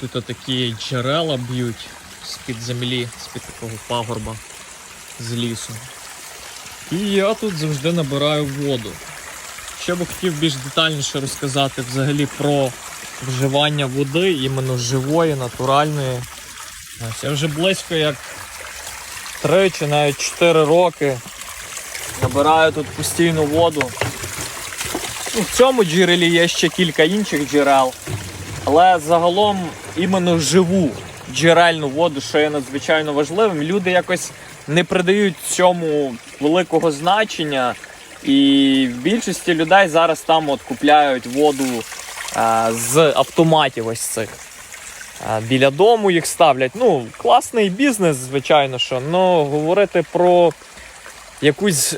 Це тут такі джерела б'ють з-під землі, з-під такого пагорба з лісу. І я тут завжди набираю воду. Ще би хотів більш детальніше розказати взагалі про вживання води, іменно живої, натуральної. Я вже близько як 3 чи навіть 4 роки набираю тут постійну воду. Ну, в цьому джерелі є ще кілька інших джерел. Але загалом іменно живу джерельну воду, що є надзвичайно важливим. Люди якось не придають цьому великого значення. І в більшості людей зараз там от купляють воду е, з автоматів ось цих. Е, біля дому їх ставлять. Ну, класний бізнес, звичайно, що. але говорити про якусь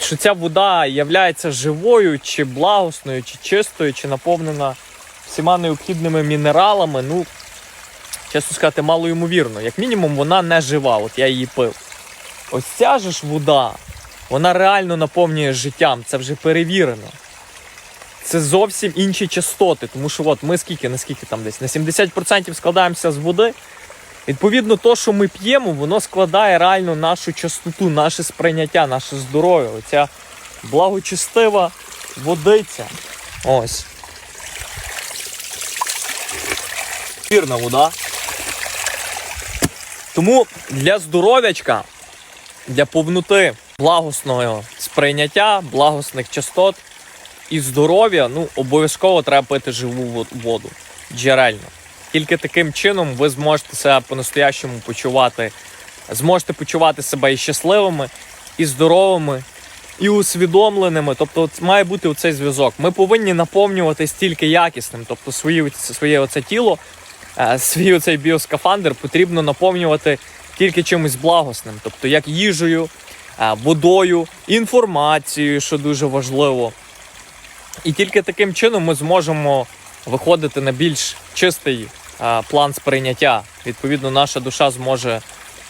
що ця вода є живою, чи благосною, чи чистою, чи наповнена всіма необхідними мінералами, ну, чесно сказати, мало ймовірно. Як мінімум, вона не жива, от я її пив. Ось ця ж вода, вона реально наповнює життям, це вже перевірено. Це зовсім інші частоти, тому що от ми скільки, наскільки там десь, на 70% складаємося з води. Відповідно, то, що ми п'ємо, воно складає реально нашу частоту, наше сприйняття, наше здоров'я. Оця благочестива водиця. Ось. Пірна вода. Тому для здоров'ячка, для повноти благосного сприйняття, благосних частот і здоров'я, ну, обов'язково треба пити живу вод- воду, джерельну. Тільки таким чином ви зможете себе по-настоящому почувати, зможете почувати себе і щасливими, і здоровими, і усвідомленими. Тобто от має бути оцей зв'язок. Ми повинні наповнюватись тільки якісним, тобто свої, своє оце тіло, свій оцей біоскафандр потрібно наповнювати тільки чимось благосним, тобто як їжею, е, водою, інформацією, що дуже важливо. І тільки таким чином ми зможемо виходити на більш чистий е, план сприйняття. Відповідно, наша душа зможе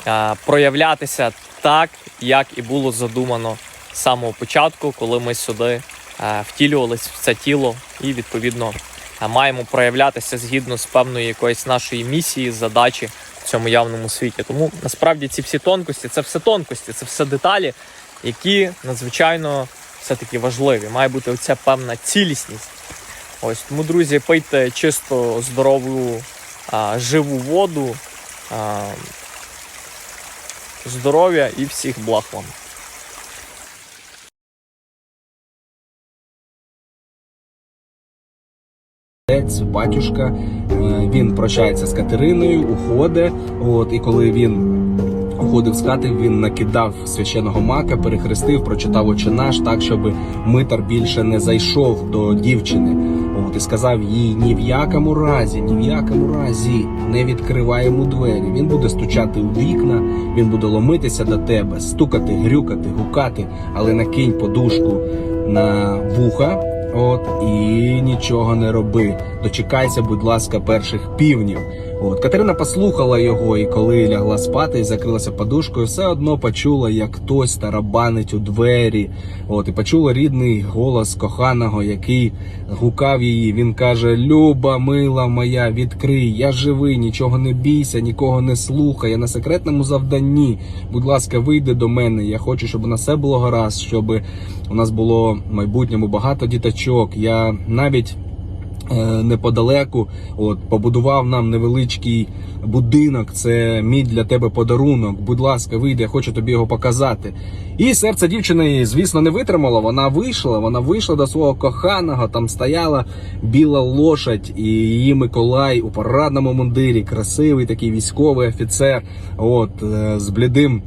е, проявлятися так, як і було задумано з самого початку, коли ми сюди е, втілювались в це тіло, і відповідно е, маємо проявлятися згідно з певної якоїсь нашої місії, задачі в цьому явному світі. Тому насправді ці всі тонкості, це все тонкості, це все деталі, які надзвичайно все-таки важливі. Має бути оця певна цілісність. Ось тому, друзі, пийте чисто здорову а, живу воду, а, здоров'я і всіх благ вам. Батюшка, е, він прощається з Катериною, уходить. От, і коли він уходив з хати, він накидав священого мака, перехрестив, прочитав очі наш, так, щоб митар більше не зайшов до дівчини. От, і сказав їй ні в якому разі, ні в якому разі не відкривай йому двері. Він буде стучати у вікна, він буде ломитися до тебе, стукати, грюкати, гукати, але накинь подушку на вуха. От і нічого не роби. Дочекайся, будь ласка, перших півнів. От Катерина послухала його, і коли лягла спати і закрилася подушкою, все одно почула, як хтось тарабанить у двері. От і почула рідний голос коханого, який гукав її. Він каже: Люба, мила моя, відкрий, я живий, нічого не бійся, нікого не слухай. Я на секретному завданні. Будь ласка, вийди до мене. Я хочу, щоб у нас все було гаразд, щоб у нас було в майбутньому багато діточок. Я навіть неподалеку от побудував нам невеличкий будинок. Це мій для тебе подарунок. Будь ласка, вийди, я хочу тобі його показати. І серце дівчини, звісно, не витримало. Вона вийшла. Вона вийшла до свого коханого. Там стояла біла лошадь, і її Миколай у парадному мундирі, красивий такий військовий офіцер. От е, з блідим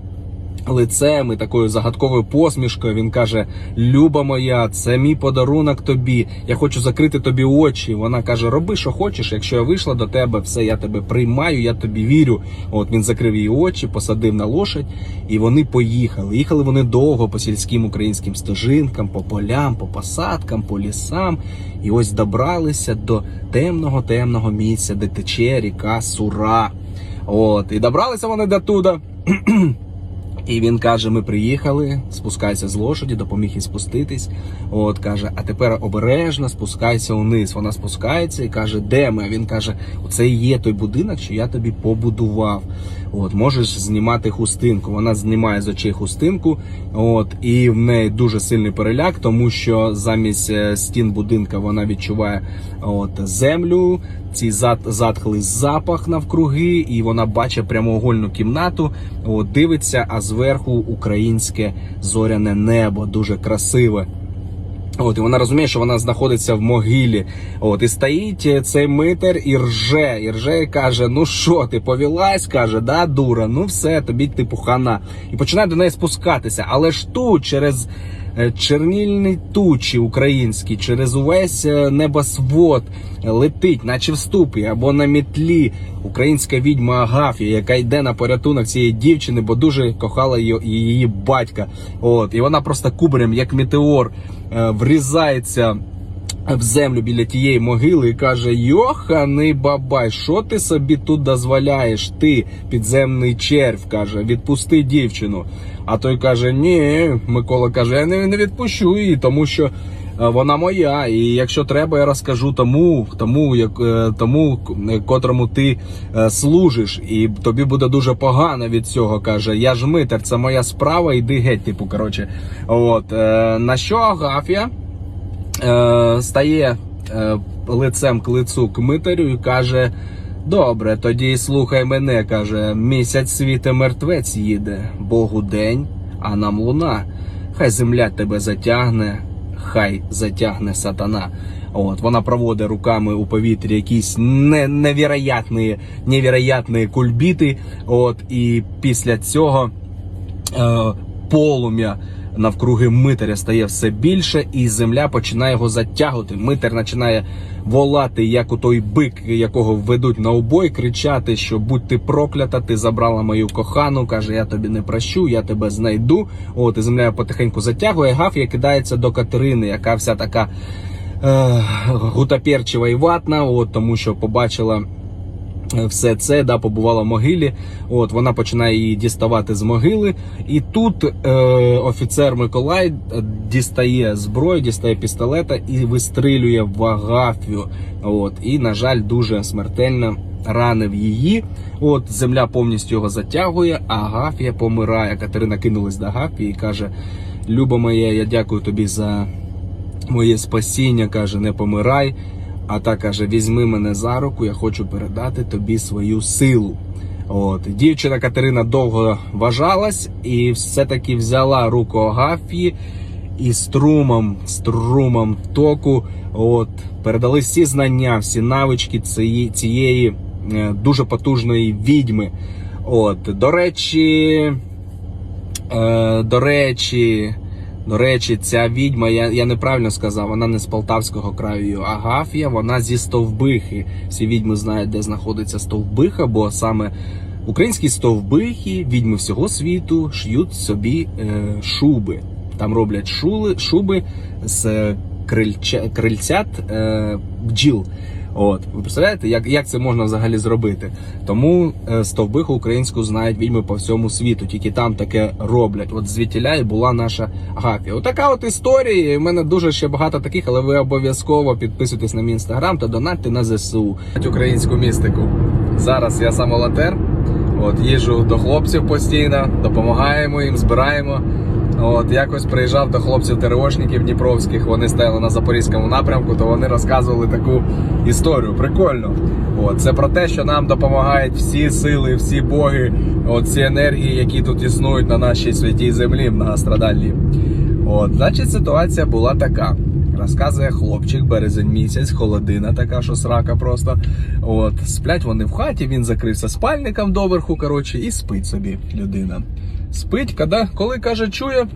лицем і такою загадковою посмішкою. Він каже: Люба моя, це мій подарунок тобі. Я хочу закрити тобі очі. Вона каже: Роби, що хочеш. Якщо я вийшла до тебе, все я тебе приймаю, я тобі вірю. От він закрив її очі, посадив на лошадь, і вони поїхали. Їхали вони довго по сільським українським стежинкам, по полям, по посадкам, по лісам. І ось добралися до темного темного місця, де тече ріка Сура. От і добралися вони до туди. І він каже: ми приїхали, спускайся з лошаді, допоміг їй спуститись. От каже, а тепер обережно спускайся униз. Вона спускається і каже, де ми? А він каже: Оце і є той будинок, що я тобі побудував. От, можеш знімати хустинку. Вона знімає з очей хустинку, от, і в неї дуже сильний переляк, тому що замість е, стін будинка вона відчуває от, землю, цей зат, затхлий запах навкруги, і вона бачить прямоугольну кімнату, от, дивиться, а зверху українське зоряне небо, дуже красиве. От, і вона розуміє, що вона знаходиться в могилі. От, і стоїть е, цей митер і рже. І рже і каже: Ну що, ти повілась? каже, да, дура, ну все, тобі типу хана. І починає до неї спускатися. Але ж тут через чернільні тучі українські, через увесь е, небосвод е, летить, наче в ступі або на мітлі, українська відьма Агафія, яка йде на порятунок цієї дівчини, бо дуже кохала її, її батька. От, і вона просто кубарем, як метеор, е, врізається в землю біля тієї могили і каже: Йоханий бабай, що ти собі тут дозволяєш? Ти, підземний червь, каже, відпусти дівчину. А той каже: Ні, Микола каже, я не, відпущу її, тому що. е, Вона моя, і якщо треба, я розкажу тому, тому, як е, тому, котрому ти е, служиш, і тобі буде дуже погано від цього. каже: Я ж митер, це моя справа, іди геть. Типу, коротше, от е, на що Агафія е, стає е, лицем к лицу к митарю і каже: Добре, тоді слухай мене, каже, місяць світе мертвець їде, Богу день, а нам луна. Хай земля тебе затягне, хай затягне сатана. От, вона проводить руками у повітрі якісь не, невероятні, невероятні кульбіти. От, і після цього е, полум'я навкруги митаря стає все більше, і земля починає його затягувати. Митар починає волати, як у той бик, якого ведуть на убой, кричати, що будь ти проклята, ти забрала мою кохану. каже, я тобі не прощу, я тебе знайду. От і земля потихеньку затягує. Гафія кидається до Катерини, яка вся така е, гутаперчива і ватна, от тому що побачила все це да побувала в могилі. От вона починає її діставати з могили, і тут е, офіцер Миколай е, дістає зброю, дістає пістолета і вистрілює в Агафію. От і на жаль, дуже смертельно ранив її. От земля повністю його затягує, а Агафія помирає. Катерина кинулась до Агафії і каже: Люба моя, я дякую тобі за моє спасіння. каже, не помирай. А та каже: візьми мене за руку, я хочу передати тобі свою силу. От дівчина Катерина довго важалась і все-таки взяла руку Агафії і струмом, струмом току, от передали всі знання, всі навички цієї, цієї е, дуже потужної відьми. От, до речі, е, до речі. До речі, ця відьма, я, я неправильно сказав, вона не з Полтавського краю Агафія, вона зі Стовбихи. Всі відьми знають, де знаходиться Стовбиха, бо саме українські стовбихи, відьми всього світу, ш'ють собі е, шуби. Там роблять шули, шуби з крильча, крильцят е, бджіл. От, ви представляєте, як, як це можна взагалі зробити? Тому е, стовбиху українську знають відьми по всьому світу, тільки там таке роблять. От звідтіля і була наша Агафія. Отака от історія. в мене дуже ще багато таких, але ви обов'язково підписуйтесь на мій інстаграм та донатьте на ЗСУ. Українську містику. Зараз я сам волонтер. От їжу до хлопців постійно, допомагаємо їм, збираємо. От якось приїжджав до хлопців ТРОшників Дніпровських. Вони стояли на запорізькому напрямку, то вони розказували таку історію. Прикольно. От це про те, що нам допомагають всі сили, всі боги, от ці енергії, які тут існують на нашій святій землі, многострадальній. От, значить, ситуація була така. Розказує хлопчик, березень місяць, холодина така, що срака просто. От, сплять вони в хаті, він закрився спальником доверху, коротше, і спить собі людина. Спить, коли, коли каже, чує,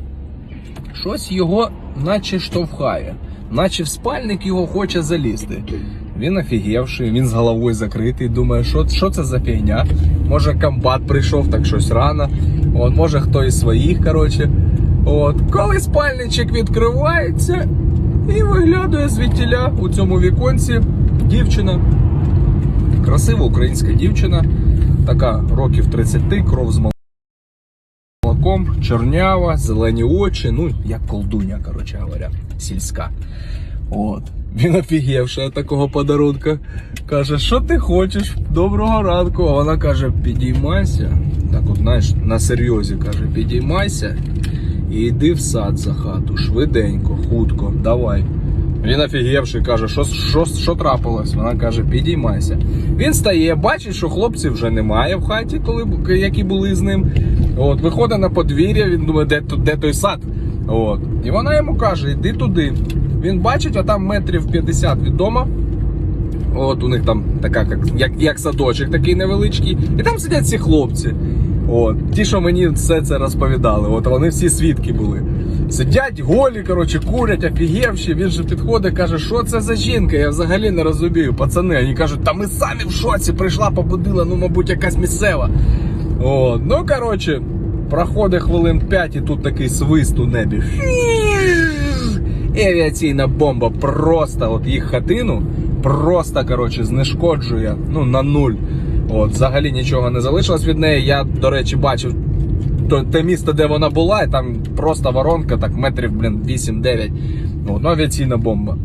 щось його наче штовхає, наче в спальник його хоче залізти. Він офігівший, він з головою закритий, думає, що, що це за фігня. Може комбат прийшов, так щось рано. От, може хто із своїх, коротше. От, коли спальничок відкривається і виглядає звідтіля у цьому віконці дівчина. Красива українська дівчина, така років 30, кров з козаком, чорнява, зелені очі, ну, як колдуня, коротше говоря, сільська. От. Він офігівши від такого подарунка. Каже, що ти хочеш? Доброго ранку. А вона каже, підіймайся. Так от, знаєш, на серйозі каже, підіймайся і йди в сад за хату. Швиденько, хутко, давай. Він офігівши, каже, що, що, що трапилось? Вона каже, підіймайся. Він стає, бачить, що хлопців вже немає в хаті, коли, які були з ним. От, виходить на подвір'я, він думає, де, де той сад. От. І вона йому каже, йди туди. Він бачить, а там метрів 50 від дома. От у них там така, як, як садочок такий невеличкий. І там сидять ці хлопці. От, ті, що мені все це розповідали, от вони всі свідки були. Сидять голі, коротше, курять, офігевші. Він же підходить, каже, що це за жінка? Я взагалі не розумію, пацани. Вони кажуть, та ми самі в шоці прийшла, побудила, ну, мабуть, якась місцева. От, ну, коротше, проходить хвилин 5 і тут такий свист у небі. І авіаційна бомба просто от їх хатину просто коротше знешкоджує ну на нуль. От взагалі нічого не залишилось від неї. Я, до речі, бачив то, те місто, де вона була, і там просто воронка, так метрів, блін, 8-9. От, ну, авіаційна бомба.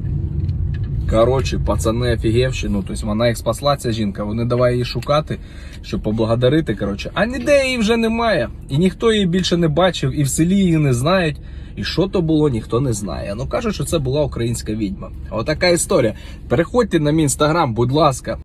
Коротше, пацани офігевші, ну, тобто вона їх спасла, ця жінка. Вони давай її шукати, щоб поблагодарити. Коротше, а ніде її вже немає. І ніхто її більше не бачив, і в селі її не знають. І що то було, ніхто не знає. Ну кажуть, що це була українська відьма. Отака історія. Переходьте на мій інстаграм, будь ласка.